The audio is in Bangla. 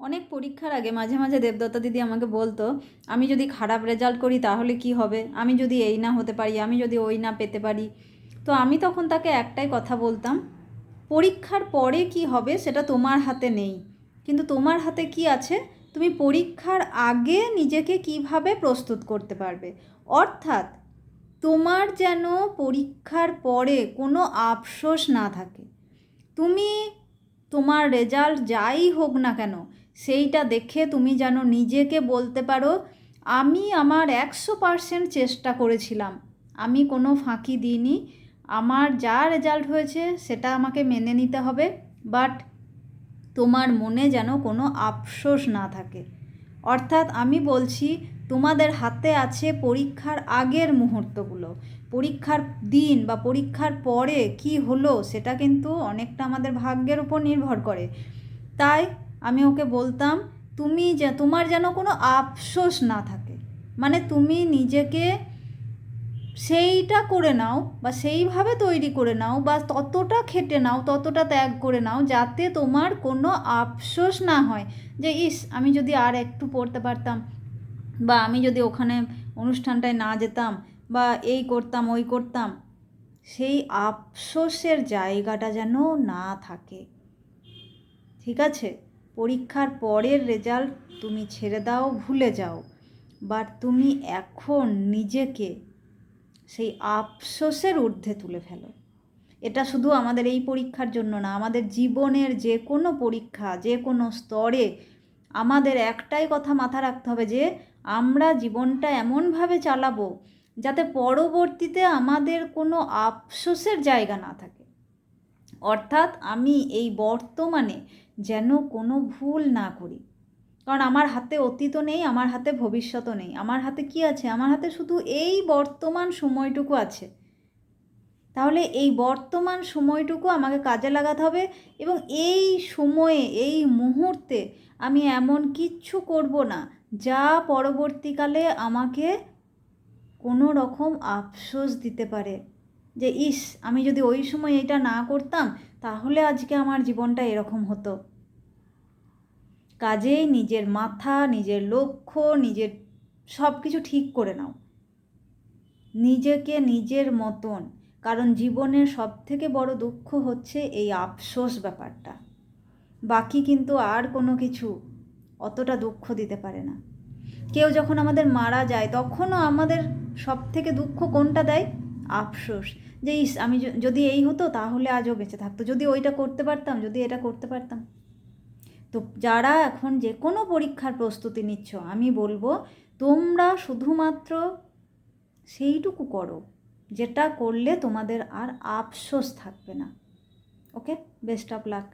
অনেক পরীক্ষার আগে মাঝে মাঝে দেবদত্তা দিদি আমাকে বলতো, আমি যদি খারাপ রেজাল্ট করি তাহলে কি হবে? আমি যদি এই না হতে পারি, আমি যদি ওই না পেতে পারি। তো আমি তখন তাকে একটাই কথা বলতাম, পরীক্ষার পরে কি হবে সেটা তোমার হাতে নেই। কিন্তু তোমার হাতে কি আছে? তুমি পরীক্ষার আগে নিজেকে কীভাবে প্রস্তুত করতে পারবে? অর্থাৎ তোমার যেন পরীক্ষার পরে কোনো আফসোস না থাকে। তুমি তোমার রেজাল্ট যাই হোক না কেন সেইটা দেখে তুমি যেন নিজেকে বলতে পারো, আমি আমার একশো পারসেন্ট চেষ্টা করেছিলাম। আমি কোনো ফাঁকি দিইনি। আমার যা রেজাল্ট হয়েছে সেটা আমাকে মেনে নিতে হবে, বাট তোমার মনে যেন কোনো আফসোস না থাকে। অর্থাৎ আমি বলছি, তোমাদের হাতে আছে পরীক্ষার আগের মুহূর্তগুলো। পরীক্ষার দিন বা পরীক্ষার পরে কি হলো সেটা কিন্তু অনেকটা আমাদের ভাগ্যের উপর নির্ভর করে। তাই আমি ওকে বলতাম, তুমি যে, তোমার যেন কোনো আফসোস না থাকে। মানে তুমি নিজেকে সেইটা করে নাও বা সেইভাবে তৈরি করে নাও বা ততটা খেটে নাও, ততটা ত্যাগ করে নাও যাতে তোমার কোনো আফসোস না হয়। যে, ইস, আমি যদি আর একটু পড়তে পারতাম বা আমি যদি ওখানে অনুষ্ঠানটায় না যেতাম বা এই করতাম, ওই করতাম, সেই আফসোসের জায়গাটা যেন না থাকে। ঠিক আছে? পরীক্ষার পরের রেজাল্ট তুমি ছেড়ে দাও, ভুলে যাও। বাট তুমি এখন নিজেকে সেই আফসোসের ঊর্ধ্বে তুলে ফেলো। এটা শুধু আমাদের এই পরীক্ষার জন্য না, আমাদের জীবনের যে কোনো পরীক্ষা, যে কোনো স্তরে আমাদের একটাই কথা মাথা রাখতে হবে যে, আমরা জীবনটা এমনভাবে চালাবো যাতে পরবর্তীতে আমাদের কোনো আফসোসের জায়গা না থাকে। অর্থাৎ আমি এই বর্তমানে যেন কোনো ভুল না করি। কারণ আমার হাতে অতীতও নেই, আমার হাতে ভবিষ্যতও নেই। আমার হাতে কি আছে? আমার হাতে শুধু এই বর্তমান সময়টুকু আছে। তাহলে এই বর্তমান সময়টুকু আমাকে কাজে লাগাতে হবে এবং এই সময়ে, এই মুহূর্তে আমি এমন কিচ্ছু করব না যা পরবর্তীকালে আমাকে কোনো রকম আফসোস দিতে পারে। যে, ইস, আমি যদি ওই সময় এটা না করতাম, তাহলে আজকে আমার জীবনটা এরকম হতো। কাজেই নিজের মাথা, নিজের লক্ষ্য, নিজের সব কিছু ঠিক করে নাও। নিজেকে নিজের মতন, কারণ জীবনের সব থেকে বড় দুঃখ হচ্ছে এই আফসোস ব্যাপারটা। বাকি কিন্তু আর কোনো কিছু অতটা দুঃখ দিতে পারে না। কেউ যখন আমাদের মারা যায়, তখনও আমাদের সব থেকে দুঃখ কোনটা দেয়? আফসোস। যে, ইস, আমি যদি এই হতো, তাহলে আজও বেঁচে থাকতো। যদি ওইটা করতে পারতাম, যদি এটা করতে পারতাম। তো যারা এখন যে কোনো পরীক্ষার প্রস্তুতি নিচ্ছ, আমি বলব তোমরা শুধুমাত্র সেইটুকু করো, যেটা করলে তোমাদের আর আফসোস থাকবে না। ওকে? Best of luck.